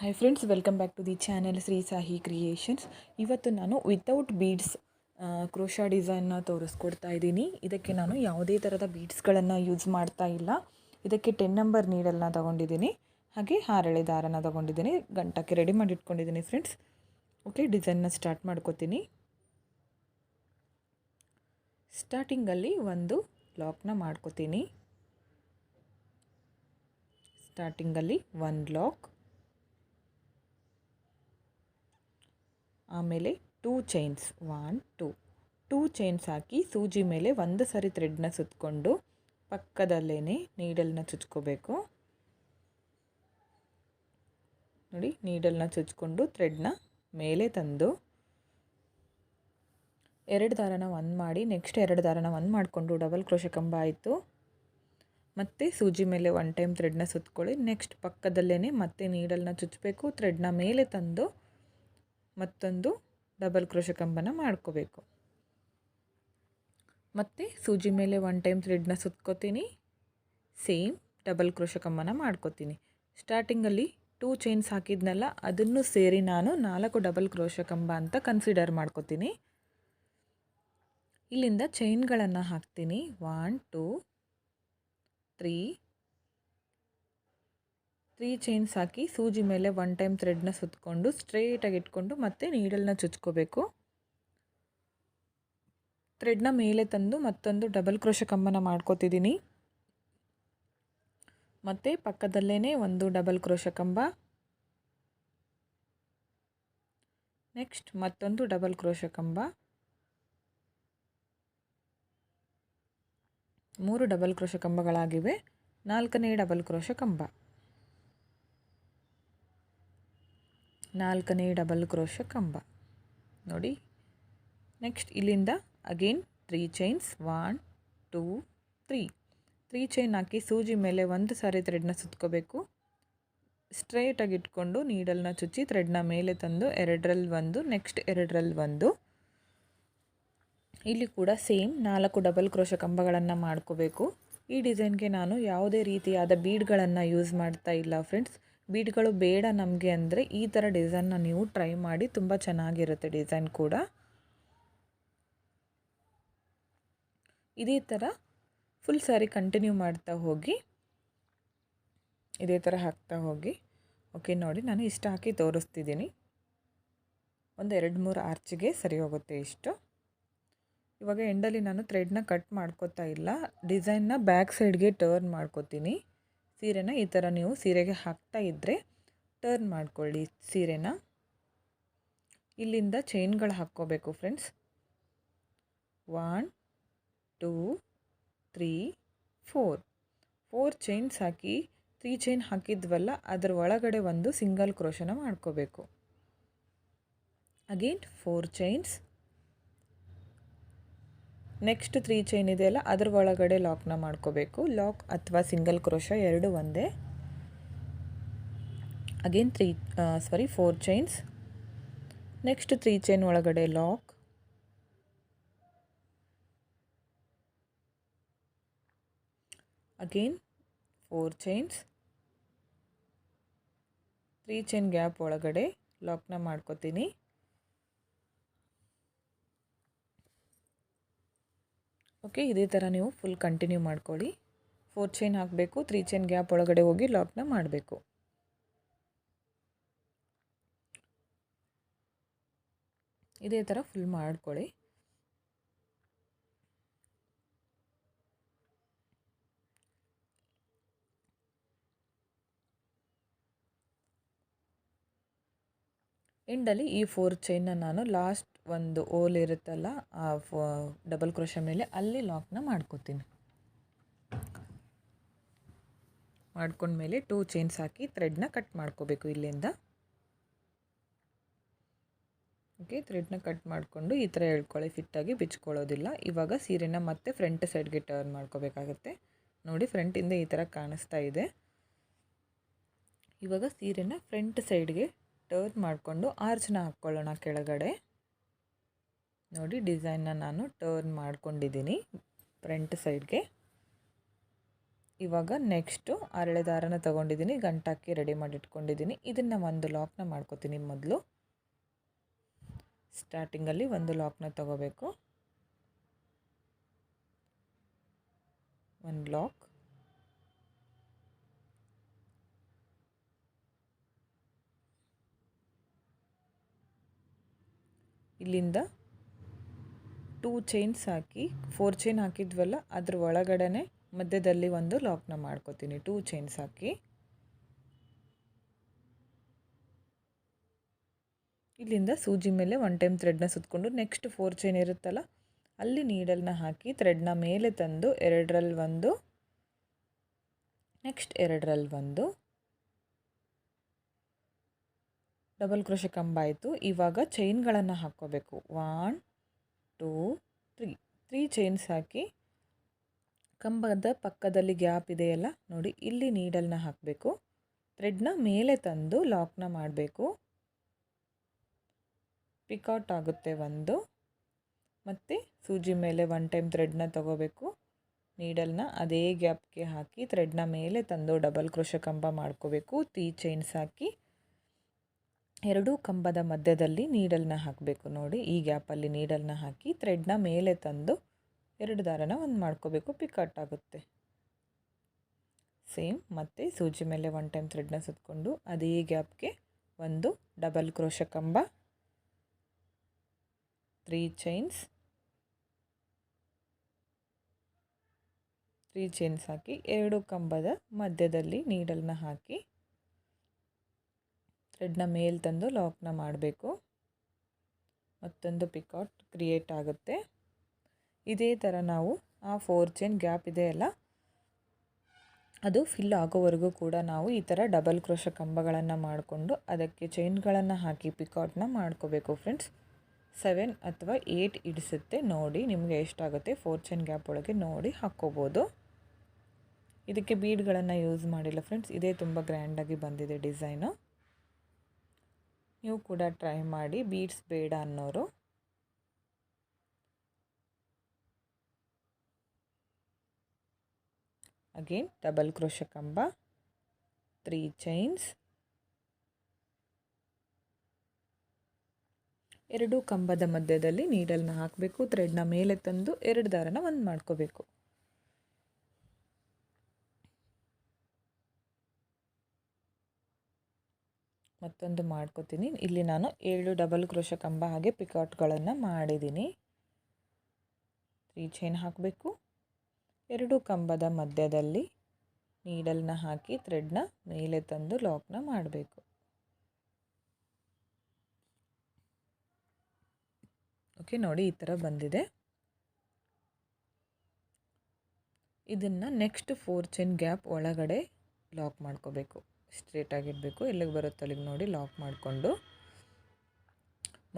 Hi friends welcome back to the channel Shri Sahi creations ಇವತ್ತು ನಾನು without beads crochet ಡಿಸೈನ್ನ ತೋರಿಸ್ಕೊಡ್ತಾ ಇದ್ದೀನಿ. ಇದಕ್ಕೆ ನಾನು ಯಾವುದೇ ಥರದ ಬೀಡ್ಸ್ಗಳನ್ನು ಯೂಸ್ ಮಾಡ್ತಾ ಇಲ್ಲ. ಇದಕ್ಕೆ ಟೆನ್ ನಂಬರ್ ನೀಡಲ್ನ ತೊಗೊಂಡಿದ್ದೀನಿ. ಹಾಗೆ ಹಾರಳೆ ದಾರನ ತೊಗೊಂಡಿದ್ದೀನಿ. ಗಂಟಕ್ಕೆ ರೆಡಿ ಮಾಡಿ ಇಟ್ಕೊಂಡಿದ್ದೀನಿ ಫ್ರೆಂಡ್ಸ್ ಓಕೆ ಡಿಸೈನ್ನ ಸ್ಟಾರ್ಟ್ ಮಾಡ್ಕೋತೀನಿ. ಸ್ಟಾರ್ಟಿಂಗಲ್ಲಿ ಒಂದು ಲಾಕ್ನ ಮಾಡ್ಕೋತೀನಿ. ಸ್ಟಾರ್ಟಿಂಗಲ್ಲಿ ಒಂದು ಲಾಕ್ ಆಮೇಲೆ two chains one two two chains ಹಾಕಿ ಸೂಜಿ ಮೇಲೆ ಒಂದು ಸರಿ ಥ್ರೆಡ್ನ ಸುತ್ತಕೊಂಡು ಪಕ್ಕದಲ್ಲೇ ನೀಡಲ್ನ ಚುಚ್ಕೋಬೇಕು. ನೋಡಿ ನೀಡಲ್ನ ಚುಚ್ಕೊಂಡು ಥ್ರೆಡ್ನ ಮೇಲೆ ತಂದು ಎರಡು ದಾರನ ಒಂದು ಮಾಡಿ ನೆಕ್ಸ್ಟ್ ಎರಡು ದಾರನ ಒಂದು ಮಾಡಿಕೊಂಡು ಡಬಲ್ ಕ್ರೋಶ ಕಂಬ ಆಯಿತು. ಮತ್ತು ಸೂಜಿ ಮೇಲೆ ಒನ್ ಟೈಮ್ ಥ್ರೆಡ್ನ ಸುತ್ಕೊಳ್ಳಿ ನೆಕ್ಸ್ಟ್ ಪಕ್ಕದಲ್ಲೇ ಮತ್ತೆ ನೀಡಲ್ನ ಚುಚ್ಚಬೇಕು ಥ್ರೆಡ್ನ ಮೇಲೆ ತಂದು ಮತ್ತೊಂದು ಡಬಲ್ ಕ್ರೋಶ ಕಂಬನ ಮಾಡ್ಕೋಬೇಕು. ಮತ್ತು ಸೂಜಿ ಮೇಲೆ ಒನ್ ಟೈಮ್ ಥ್ರೆಡ್ನ ಸುತ್ಕೋತೀನಿ. ಸೇಮ್ ಡಬಲ್ ಕ್ರೋಶ ಕಂಬನ ಮಾಡ್ಕೋತೀನಿ. ಸ್ಟಾರ್ಟಿಂಗಲ್ಲಿ ಟೂ ಚೈನ್ಸ್ ಹಾಕಿದ್ನಲ್ಲ, ಅದನ್ನು ಸೇರಿ ನಾನು ನಾಲ್ಕು ಡಬಲ್ ಕ್ರೋಶ ಕಂಬ ಅಂತ ಕನ್ಸಿಡರ್ ಮಾಡ್ಕೋತೀನಿ. ಇಲ್ಲಿಂದ ಚೈನ್ಗಳನ್ನು ಹಾಕ್ತೀನಿ. One two three three chains ಹಾಕಿ ಸೂಜಿ ಮೇಲೆ ಒನ್ ಟೈಮ್ ಥ್ರೆಡ್ನ ಸುತ್ತಕೊಂಡು ಸ್ಟ್ರೇಟಾಗಿ ಇಟ್ಕೊಂಡು ಮತ್ತೆ ನೀಡಲ್ನ ಚುಚ್ಕೋಬೇಕು. ಥ್ರೆಡ್ನ ಮೇಲೆ ತಂದು ಮತ್ತೊಂದು ಡಬಲ್ ಕ್ರೋಶ ಕಂಬನ ಮಾಡ್ಕೋತಿದ್ದೀನಿ. ಮತ್ತು ಪಕ್ಕದಲ್ಲೇ ಒಂದು ಡಬಲ್ ಕ್ರೋಶ ಕಂಬ. ನೆಕ್ಸ್ಟ್ ಮತ್ತೊಂದು ಡಬಲ್ ಕ್ರೋಶ ಕಂಬ. ಮೂರು ಡಬಲ್ ಕ್ರೋಶ ಕಂಬಗಳಾಗಿವೆ. ನಾಲ್ಕನೇ ಡಬಲ್ ಕ್ರೋಶ ಕಂಬ. ನಾಲ್ಕನೇ ಡಬಲ್ ಕ್ರೋಶ ಕಂಬ. ನೋಡಿ ನೆಕ್ಸ್ಟ್ ಇಲ್ಲಿಂದ again three chains one two three three chain ಹಾಕಿ ಸೂಜಿ ಮೇಲೆ ಒಂದು ಸಾರಿ ಥ್ರೆಡ್ನ ಸುತ್ಕೋಬೇಕು. ಸ್ಟ್ರೈಟಾಗಿ ಇಟ್ಕೊಂಡು ನೀಡಲ್ನ ಚುಚ್ಚಿ ಥ್ರೆಡ್ನ ಮೇಲೆ ತಂದು ಎರಡರಲ್ಲಿ ಒಂದು ನೆಕ್ಸ್ಟ್ ಎರಡರಲ್ಲಿ ಒಂದು. ಇಲ್ಲಿ ಕೂಡ ಸೇಮ್ ನಾಲ್ಕು ಡಬಲ್ ಕ್ರೋಶ ಕಂಬಗಳನ್ನು ಮಾಡ್ಕೋಬೇಕು. ಈ ಡಿಸೈನ್ಗೆ ನಾನು ಯಾವುದೇ ರೀತಿಯಾದ ಬೀಡ್ಗಳನ್ನು ಯೂಸ್ ಮಾಡ್ತಾ ಇಲ್ಲ ಫ್ರೆಂಡ್ಸ್ ಬೀಡ್ಗಳು ಬೇಡ ನಮಗೆ ಅಂದರೆ ಈ ಥರ ಡಿಸೈನ್ನ ನೀವು ಟ್ರೈ ಮಾಡಿ ತುಂಬ ಚೆನ್ನಾಗಿರುತ್ತೆ ಡಿಸೈನ್ ಕೂಡ. ಇದೇ ಥರ ಫುಲ್ ಸ್ಯಾರಿ ಕಂಟಿನ್ಯೂ ಮಾಡ್ತಾ ಹೋಗಿ. ಇದೇ ಥರ ಹಾಕ್ತಾ ಹೋಗಿ. ಓಕೆ ನೋಡಿ ನಾನು ಇಷ್ಟು ಹಾಕಿ ತೋರಿಸ್ತಿದ್ದೀನಿ. ಒಂದು ಎರಡು ಮೂರು ಆರ್ಚಿಗೆ ಸರಿ ಹೋಗುತ್ತೆ ಇಷ್ಟು. ಇವಾಗ ಎಂಡಲ್ಲಿ ನಾನು ಥ್ರೆಡ್ನ ಕಟ್ ಮಾಡ್ಕೋತಾ ಇಲ್ಲ. ಡಿಸೈನ್ನ ಬ್ಯಾಕ್ ಸೈಡ್ಗೆ ಟರ್ನ್ ಮಾಡ್ಕೋತೀನಿ. ಸೀರೆನ ಈ ಥರ ನೀವು ಸೀರೆಗೆ ಹಾಕ್ತಾ ಇದ್ದರೆ ಟರ್ನ್ ಮಾಡ್ಕೊಳ್ಳಿ ಸೀರೆನ. ಇಲ್ಲಿಂದ ಚೈನ್ಗಳು ಹಾಕ್ಕೋಬೇಕು friends one two three four four chains ಹಾಕಿ ತ್ರೀ ಚೈನ್ ಹಾಕಿದ್ವಲ್ಲ, ಅದರ ಒಳಗಡೆ ಒಂದು ಸಿಂಗಲ್ ಕ್ರೋಶನ ಮಾಡ್ಕೋಬೇಕು. Again four chains next three chain ಇದೆಯಲ್ಲ, ಅದ್ರ ಒಳಗಡೆ ಲಾಕ್ನ ಮಾಡ್ಕೋಬೇಕು. ಲಾಕ್ ಅಥವಾ ಸಿಂಗಲ್ ಕ್ರೋಶ ಎರಡು ಒಂದೇ. ಅಗೇನ್ ತ್ರೀ ಸಾರಿ four chains next three chain ಒಳಗಡೆ lock again four chains three chain gap ಒಳಗಡೆ ಲಾಕ್ನ ಮಾಡ್ಕೋತೀನಿ. ಓಕೆ ಇದೇ ಥರ ನೀವು ಫುಲ್ ಕಂಟಿನ್ಯೂ ಮಾಡ್ಕೊಳ್ಳಿ. ಫೋರ್ ಚೈನ್ ಹಾಕಬೇಕು ತ್ರೀ ಚೈನ್ ಗ್ಯಾಪ್ ಒಳಗಡೆ ಹೋಗಿ ಲಾಕ್ನ ಮಾಡಬೇಕು. ಇದೇ ಥರ ಫುಲ್ ಮಾಡ್ಕೊಳ್ಳಿ. ಎಂಡಲ್ಲಿ ಈ ಫೋರ್ ಚೈನ್ನ ನಾನು ಲಾಸ್ಟ್ ಒಂದು ಓಲ್ ಇರುತ್ತಲ್ಲ, ಆ ಡಬಲ್ ಕ್ರೋಶ ಮೇಲೆ ಅಲ್ಲಿ ಲಾಕ್ನ ಮಾಡ್ಕೋತೀನಿ. ಮಾಡ್ಕೊಂಡ್ಮೇಲೆ ಟೂ ಚೈನ್ಸ್ ಹಾಕಿ ಥ್ರೆಡ್ನ ಕಟ್ ಮಾಡ್ಕೋಬೇಕು ಇಲ್ಲಿಂದ. ಓಕೆ ಥ್ರೆಡ್ನ ಕಟ್ ಮಾಡಿಕೊಂಡು ಈ ಥರ ಎಳ್ಕೊಳ್ಳಿ ಫಿಟ್ಟಾಗಿ ಬಿಚ್ಕೊಳ್ಳೋದಿಲ್ಲ. ಇವಾಗ ಸೀರೆನ ಮತ್ತೆ ಫ್ರಂಟ್ ಸೈಡ್ಗೆ ಟರ್ನ್ ಮಾಡ್ಕೋಬೇಕಾಗತ್ತೆ. ನೋಡಿ ಫ್ರಂಟಿಂದ ಈ ಥರ ಕಾಣಿಸ್ತಾ ಇದೆ. ಇವಾಗ ಸೀರೆನ ಫ್ರಂಟ್ ಸೈಡ್ಗೆ ಟರ್ನ್ ಮಾಡಿಕೊಂಡು ಆರ್ಚ್ನ ಹಾಕ್ಕೊಳ್ಳೋಣ ಕೆಳಗಡೆ. ನೋಡಿ ಡಿಸೈನ್ನ ನಾನು ಟರ್ನ್ ಮಾಡ್ಕೊಂಡಿದ್ದೀನಿ ಫ್ರಂಟ್ ಸೈಡ್ಗೆ. ಇವಾಗ ನೆಕ್ಸ್ಟು ಅರಳೆ ದಾರನ ತೊಗೊಂಡಿದ್ದೀನಿ, ಗಂಟಾಕಿ ರೆಡಿ ಮಾಡಿ ಇಟ್ಕೊಂಡಿದ್ದೀನಿ ಇದನ್ನು ಒಂದು ಲಾಕ್ನ ಮಾಡ್ಕೋತೀನಿ ಮೊದಲು. ಸ್ಟಾರ್ಟಿಂಗಲ್ಲಿ ಒಂದು ಲಾಕ್ನ ತಗೋಬೇಕು. ಒಂದು ಲಾಕ್. ಇಲ್ಲಿಂದ ಟೂ ಚೈನ್ಸ್ ಹಾಕಿ ಫೋರ್ ಚೈನ್ ಹಾಕಿದ್ವಲ್ಲ, ಅದ್ರ ಒಳಗಡೆ ಮಧ್ಯದಲ್ಲಿ ಒಂದು ಲಾಕ್ನ ಮಾಡ್ಕೋತೀನಿ. ಟೂ ಚೈನ್ಸ್ ಹಾಕಿ. ಇಲ್ಲಿಂದ ಸೂಜಿ ಮೇಲೆ ಒನ್ ಟೈಮ್ ಥ್ರೆಡ್ನ ಸುತ್ತಕೊಂಡು ನೆಕ್ಸ್ಟ್ ಫೋರ್ ಚೈನ್ ಇರುತ್ತಲ್ಲ, ಅಲ್ಲಿ ನೀಡಲ್ನ ಹಾಕಿ ಥ್ರೆಡ್ನ ಮೇಲೆ ತಂದು ಎರಡರಲ್ಲಿ ಒಂದು ನೆಕ್ಸ್ಟ್ ಎರಡರಲ್ಲಿ ಒಂದು ಡಬಲ್ ಕ್ರೋಶೆ ಕಂಬ ಆಯಿತು. ಇವಾಗ ಚೈನ್ಗಳನ್ನು ಹಾಕ್ಕೋಬೇಕು. One two three three chains ಹಾಕಿ ಕಂಬದ ಪಕ್ಕದಲ್ಲಿ ಗ್ಯಾಪ್ ಇದೆಯಲ್ಲ ನೋಡಿ, ಇಲ್ಲಿ ನೀಡಲ್ನ ಹಾಕಬೇಕು. ಥ್ರೆಡ್ನ ಮೇಲೆ ತಂದು ಲಾಕ್ನ ಮಾಡಬೇಕು. ಪಿಕೌಟ್ ಆಗುತ್ತೆ ಒಂದು. ಮತ್ತು ಸೂಜಿ ಮೇಲೆ ಒನ್ ಟೈಮ್ ಥ್ರೆಡ್ನ ತಗೋಬೇಕು. ನೀಡಲ್ನ ಅದೇ ಗ್ಯಾಪ್ಗೆ ಹಾಕಿ ಥ್ರೆಡ್ನ ಮೇಲೆ ತಂದು ಡಬಲ್ ಕ್ರೋಶ ಕಂಬ ಮಾಡ್ಕೋಬೇಕು. ತ್ರೀ ಚೈನ್ಸ್ ಹಾಕಿ. ಎರಡೂ ಕಂಬದ ಮಧ್ಯದಲ್ಲಿ ನೀಡಲ್ನ ಹಾಕಬೇಕು ನೋಡಿ. ಈ ಗ್ಯಾಪಲ್ಲಿ ನೀಡಲ್ನ ಹಾಕಿ ಥ್ರೆಡ್ನ ಮೇಲೆ ತಂದು ಎರಡು ದಾರನ ಒಂದು ಮಾಡ್ಕೋಬೇಕು. ಪಿಕಟ್ ಆಗುತ್ತೆ. ಸೇಮ್ ಮತ್ತು ಸೂಜಿ ಮೇಲೆ ಒನ್ ಟೈಮ್ ಥ್ರೆಡ್ನ ಸುತ್ತಕೊಂಡು ಅದೇ ಗ್ಯಾಪ್ಗೆ ಒಂದು ಡಬಲ್ ಕ್ರೋಶ ಕಂಬ ತ್ರೀ ಚೈನ್ಸ್ ತ್ರೀ ಚೈನ್ಸ್ ಹಾಕಿ ಎರಡು ಕಂಬದ ಮಧ್ಯದಲ್ಲಿ ನೀಡಲ್ನ ಹಾಕಿ ಥ್ರೆಡ್ನ ಮೇಲೆ ತಂದು ಲಾಕ್ನ ಮಾಡಬೇಕು. ಮತ್ತೊಂದು ಪಿಕೌಟ್ ಕ್ರಿಯೇಟ್ ಆಗುತ್ತೆ. ಇದೇ ಥರ ನಾವು ಆ ಫೋರ್ ಚೈನ್ ಗ್ಯಾಪ್ ಇದೆಯಲ್ಲ ಅದು ಫಿಲ್ ಆಗೋವರೆಗೂ ಕೂಡ ನಾವು ಈ ಥರ ಡಬಲ್ ಕ್ರೋಶ ಕಂಬಗಳನ್ನು ಮಾಡಿಕೊಂಡು ಅದಕ್ಕೆ ಚೈನ್ಗಳನ್ನು ಹಾಕಿ ಪಿಕೌಟ್ನ ಮಾಡ್ಕೋಬೇಕು ಫ್ರೆಂಡ್ಸ್ ಸೆವೆನ್ ಅಥವಾ ಏಯ್ಟ್ ಇಡಿಸುತ್ತೆ ನೋಡಿ ನಿಮಗೆ ಎಷ್ಟಾಗುತ್ತೆ ಫೋರ್ ಚೈನ್ ಗ್ಯಾಪ್ ಒಳಗೆ ನೋಡಿ ಹಾಕ್ಕೋಬೋದು ಇದಕ್ಕೆ ಬೀಡ್ಗಳನ್ನು ಯೂಸ್ ಮಾಡಿಲ್ಲ ಫ್ರೆಂಡ್ಸ್ ಇದೇ ತುಂಬ ಗ್ರ್ಯಾಂಡಾಗಿ ಬಂದಿದೆ ಡಿಸೈನು ನೀವು ಕೂಡ ಟ್ರೈ ಮಾಡಿ ಬೀಡ್ಸ್ ಬೇಡ ಅನ್ನೋರು. ಅಗೇನ್ ಡಬಲ್ ಕ್ರೋಶ ಕಂಬ ತ್ರೀ ಚೈನ್ಸ್ ಎರಡು ಕಂಬದ ಮಧ್ಯದಲ್ಲಿ ನೀಡಲ್ನ ಹಾಕಬೇಕು ಥ್ರೆಡ್ನ ಮೇಲೆ ತಂದು ಎರಡು ದಾರನ ಒಂದು ಮಾಡ್ಕೋಬೇಕು. ಮತ್ತೊಂದು ಮಾಡ್ಕೋತೀನಿ. ಇಲ್ಲಿ ನಾನು ಏಳು ಡಬಲ್ ಕ್ರೋಶ ಕಂಬ ಹಾಗೆ ಪಿಕಾಟ್ಗಳನ್ನು ಮಾಡಿದ್ದೀನಿ. ತ್ರೀ ಚೈನ್ ಹಾಕಬೇಕು. ಎರಡು ಕಂಬದ ಮಧ್ಯದಲ್ಲಿ ನೀಡಲ್ನ ಹಾಕಿ ಥ್ರೆಡ್ನ ಮೇಲೆ ತಂದು ಲಾಕ್ನ ಮಾಡಬೇಕು. ಓಕೆ, ನೋಡಿ ಈ ಥರ ಬಂದಿದೆ. ಇದನ್ನು ನೆಕ್ಸ್ಟ್ ಫೋರ್ ಚೈನ್ ಗ್ಯಾಪ್ ಒಳಗಡೆ ಲಾಕ್ ಮಾಡ್ಕೋಬೇಕು. ಸ್ಟ್ರೇಟಾಗಿರಬೇಕು ಎಲ್ಲಿಗೆ ಬರುತ್ತೋ ಅಲ್ಲಿಗೆ ನೋಡಿ ಲಾಕ್ ಮಾಡಿಕೊಂಡು.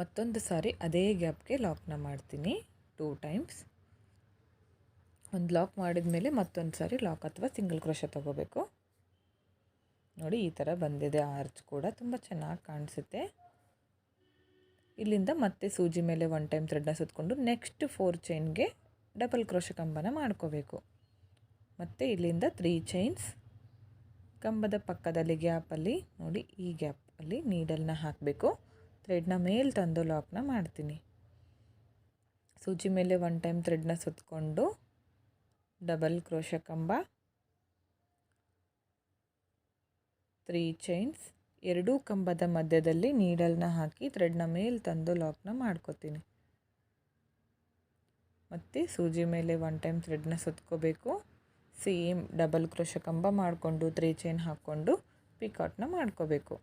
ಮತ್ತೊಂದು ಸಾರಿ ಅದೇ ಗ್ಯಾಪ್ಗೆ ಲಾಕ್ನ ಮಾಡ್ತೀನಿ ಟೂ ಟೈಮ್ಸ್. ಒಂದು ಲಾಕ್ ಮಾಡಿದ ಮೇಲೆ ಮತ್ತೊಂದು ಸಾರಿ ಲಾಕ್ ಅಥವಾ ಸಿಂಗಲ್ ಕ್ರೋಶ ತೊಗೋಬೇಕು. ನೋಡಿ ಈ ಥರ ಬಂದಿದೆ. ಆರ್ಚ್ ಕೂಡ ತುಂಬ ಚೆನ್ನಾಗಿ ಕಾಣಿಸುತ್ತೆ. ಇಲ್ಲಿಂದ ಮತ್ತೆ ಸೂಜಿ ಮೇಲೆ ಒನ್ ಟೈಮ್ ಥ್ರೆಡ್ನ ಸುತ್ತಕೊಂಡು ನೆಕ್ಸ್ಟ್ ಫೋರ್ ಚೈನ್ಗೆ ಡಬಲ್ ಕ್ರೋಶ ಕಂಬನ ಮಾಡ್ಕೋಬೇಕು. ಮತ್ತು ಇಲ್ಲಿಂದ ತ್ರೀ ಚೈನ್ಸ್ ಕಂಬದ ಪಕ್ಕದಲ್ಲಿ ಗ್ಯಾಪಲ್ಲಿ ನೋಡಿ ಈ ಗ್ಯಾಪಲ್ಲಿ ನೀಡಲ್ನ ಹಾಕಬೇಕು. ಥ್ರೆಡ್ನ ಮೇಲೆ ತಂದು ಲಾಕ್ನ ಮಾಡ್ತೀನಿ. ಸೂಜಿ ಮೇಲೆ ಒನ್ ಟೈಮ್ ಥ್ರೆಡ್ನ ಸುತ್ತಕೊಂಡು ಡಬಲ್ ಕ್ರೋಶ ಕಂಬ ತ್ರೀ ಚೈನ್ಸ್ ಎರಡೂ ಕಂಬದ ಮಧ್ಯದಲ್ಲಿ ನೀಡಲ್ನ ಹಾಕಿ ಥ್ರೆಡ್ನ ಮೇಲೆ ತಂದು ಲಾಕ್ನ ಮಾಡ್ಕೋತೀನಿ. ಮತ್ತು ಸೂಜಿ ಮೇಲೆ ಒನ್ ಟೈಮ್ ಥ್ರೆಡ್ನ ಸುತ್ಕೋಬೇಕು. ಸೇಮ್ ಡಬಲ್ ಕ್ರೋಶ ಕಂಬ ಮಾಡಿಕೊಂಡು ತ್ರೀ ಚೈನ್ ಹಾಕ್ಕೊಂಡು ಪಿಕಾಟ್ನ ಮಾಡ್ಕೋಬೇಕು.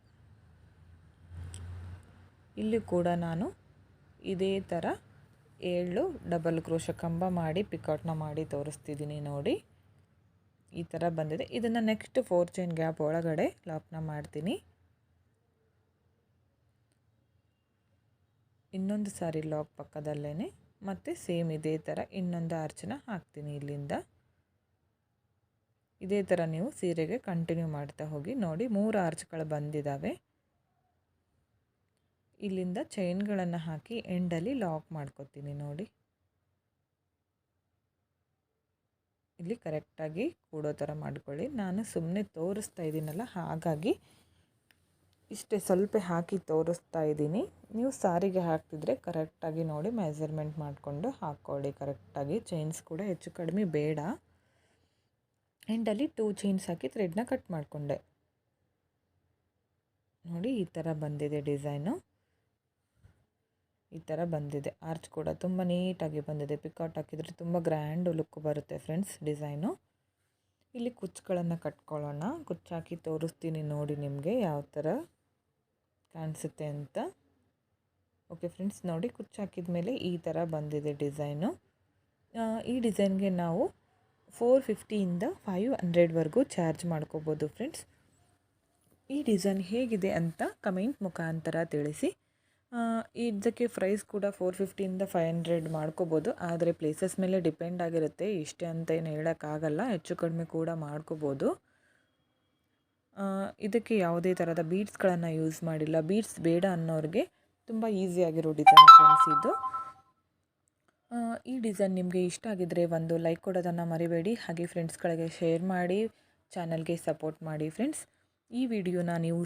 ಇಲ್ಲಿ ಕೂಡ ನಾನು ಇದೇ ಥರ ಏಳು ಡಬಲ್ ಕ್ರೋಶ ಕಂಬ ಮಾಡಿ ಪಿಕಾಟ್ನ ಮಾಡಿ ತೋರಿಸ್ತಿದ್ದೀನಿ ನೋಡಿ. ಈ ಥರ ಬಂದಿದೆ. ಇದನ್ನು ನೆಕ್ಸ್ಟ್ ಫೋರ್ ಚೈನ್ ಗ್ಯಾಪ್ ಒಳಗಡೆ ಲಾಕ್ನ ಮಾಡ್ತೀನಿ. ಇನ್ನೊಂದು ಸಾರಿ ಲಾಕ್ ಪಕ್ಕದಲ್ಲೇ ಮತ್ತು ಸೇಮ್ ಇದೇ ಥರ ಇನ್ನೊಂದು ಆರ್ಚನ ಹಾಕ್ತೀನಿ ಇಲ್ಲಿಂದ. ಇದೇ ಥರ ನೀವು ಸೀರೆಗೆ ಕಂಟಿನ್ಯೂ ಮಾಡ್ತಾ ಹೋಗಿ ನೋಡಿ ಮೂರು ಆರ್ಚ್ಗಳು ಬಂದಿದ್ದಾವೆ ಇಲ್ಲಿಂದ ಚೈನ್ಗಳನ್ನು ಹಾಕಿ ಎಂಡಲ್ಲಿ ಲಾಕ್ ಮಾಡ್ಕೊತೀನಿ ನೋಡಿ. ಇಲ್ಲಿ ಕರೆಕ್ಟಾಗಿ ಕೂಡೋ ಥರ ಮಾಡ್ಕೊಳ್ಳಿ. ನಾನು ಸುಮ್ಮನೆ ತೋರಿಸ್ತಾ ಇದ್ದೀನಲ್ಲ, ಹಾಗಾಗಿ ಇಷ್ಟೇ ಸ್ವಲ್ಪ ಹಾಕಿ ತೋರಿಸ್ತಾ ಇದ್ದೀನಿ. ನೀವು ಸಾರಿಗೆ ಹಾಕ್ತಿದ್ರೆ ಕರೆಕ್ಟಾಗಿ ನೋಡಿ ಮೆಜರ್ಮೆಂಟ್ ಮಾಡಿಕೊಂಡು ಹಾಕ್ಕೊಳ್ಳಿ. ಕರೆಕ್ಟಾಗಿ ಚೈನ್ಸ್ ಕೂಡ ಹೆಚ್ಚು ಕಡಿಮೆ ಬೇಡ. ಎಂಡಲ್ಲಿ ಟೂ ಚೈನ್ಸ್ ಹಾಕಿ ಥ್ರೆಡ್ನ ಕಟ್ ಮಾಡಿಕೊಂಡೆ. ನೋಡಿ ಈ ಥರ ಬಂದಿದೆ ಡಿಸೈನು ಈ ಥರ ಬಂದಿದೆ. ಆರ್ಚ್ ಕೂಡ ತುಂಬ ನೀಟಾಗಿ ಬಂದಿದೆ. ಪಿಕಾಟ್ ಹಾಕಿದರೆ ತುಂಬ ಗ್ರ್ಯಾಂಡ್ ಲುಕ್ ಬರುತ್ತೆ ಫ್ರೆಂಡ್ಸ್ ಡಿಸೈನು ಇಲ್ಲಿ ಕುಚ್ಚುಗಳನ್ನು ಕಟ್ಕೊಳ್ಳೋಣ. ಕುಚ್ಚಾಕಿ ತೋರಿಸ್ತೀನಿ ನೋಡಿ ನಿಮಗೆ ಯಾವ ಥರ ಕಾಣಿಸುತ್ತೆ ಅಂತ. ಓಕೆ ಫ್ರೆಂಡ್ಸ್ ನೋಡಿ ಕುಚ್ಚಾಕಿದ ಮೇಲೆ ಈ ಥರ ಬಂದಿದೆ ಡಿಸೈನು ಈ ಡಿಸೈನ್ಗೆ ನಾವು ಫೋರ್ ಫಿಫ್ಟಿಯಿಂದ ಫೈವ್ ಹಂಡ್ರೆಡ್ವರೆಗೂ ಚಾರ್ಜ್ ಮಾಡ್ಕೋಬೋದು ಫ್ರೆಂಡ್ಸ್. ಈ ಡಿಸೈನ್ ಹೇಗಿದೆ ಅಂತ ಕಮೆಂಟ್ ಮುಖಾಂತರ ತಿಳಿಸಿ. ಇದಕ್ಕೆ ಪ್ರೈಸ್ ಕೂಡ ಫೋರ್ ಫಿಫ್ಟಿಯಿಂದ ಫೈವ್ ಹಂಡ್ರೆಡ್ ಮಾಡ್ಕೋಬೋದು. ಆದರೆ ಪ್ಲೇಸಸ್ ಮೇಲೆ ಡಿಪೆಂಡ್ ಆಗಿರುತ್ತೆ. ಇಷ್ಟೇ ಅಂತ ಏನು ಹೇಳೋಕ್ಕಾಗಲ್ಲ. ಹೆಚ್ಚು ಕಡಿಮೆ ಕೂಡ ಮಾಡ್ಕೋಬೋದು. ಇದಕ್ಕೆ ಯಾವುದೇ ಥರದ ಬೀಡ್ಸ್ಗಳನ್ನು ಯೂಸ್ ಮಾಡಿಲ್ಲ. ಬೀಡ್ಸ್ ಬೇಡ ಅನ್ನೋರಿಗೆ ತುಂಬ ಈಸಿಯಾಗಿರೋ ಡಿಸೈನ್ ಫ್ರೆಂಡ್ಸ್ ಇದು. ಈ ಡಿಸೈನ್ ನಿಮಗೆ ಇಷ್ಟ ಆಗಿದ್ದರೆ ಒಂದು ಲೈಕ್ ಕೊಡೋದನ್ನು ಮರಿಬೇಡಿ. ಹಾಗೆ ಫ್ರೆಂಡ್ಸ್ಗಳಿಗೆ ಶೇರ್ ಮಾಡಿ ಚಾನಲ್ಗೆ ಸಪೋರ್ಟ್ ಮಾಡಿ ಫ್ರೆಂಡ್ಸ್ ಈ ವಿಡಿಯೋನ ನೀವು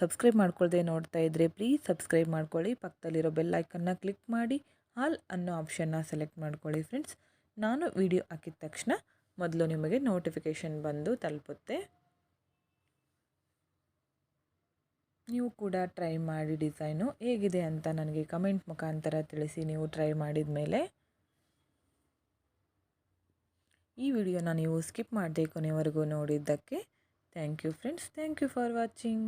ಸಬ್ಸ್ಕ್ರೈಬ್ ಮಾಡ್ಕೊಳ್ಳದೆ ನೋಡ್ತಾ ಇದ್ದರೆ ಪ್ಲೀಸ್ ಸಬ್ಸ್ಕ್ರೈಬ್ ಮಾಡ್ಕೊಳ್ಳಿ. ಪಕ್ಕದಲ್ಲಿರೋ ಬೆಲ್ ಐಕನ್ನ ಕ್ಲಿಕ್ ಮಾಡಿ ಆಲ್ ಅನ್ನೋ ಆಪ್ಷನ್ನ ಸೆಲೆಕ್ಟ್ ಮಾಡ್ಕೊಳ್ಳಿ ಫ್ರೆಂಡ್ಸ್ ನಾನು ವಿಡಿಯೋ ಹಾಕಿದ ತಕ್ಷಣ ಮೊದಲು ನಿಮಗೆ ನೋಟಿಫಿಕೇಷನ್ ಬಂದು ತಲುಪುತ್ತೆ. ನೀವು ಕೂಡ ಟ್ರೈ ಮಾಡಿ ಡಿಸೈನು ಹೇಗಿದೆ ಅಂತ ನನಗೆ ಕಮೆಂಟ್ ಮುಖಾಂತರ ತಿಳಿಸಿ. ನೀವು ಟ್ರೈ ಮಾಡಿದ ಮೇಲೆ ಈ ವಿಡಿಯೋನ ನೀವು ಸ್ಕಿಪ್ ಮಾಡದೆ ಕೊನೆವರೆಗೂ ನೋಡಿದ್ದಕ್ಕೆ thank you friends thank you for watching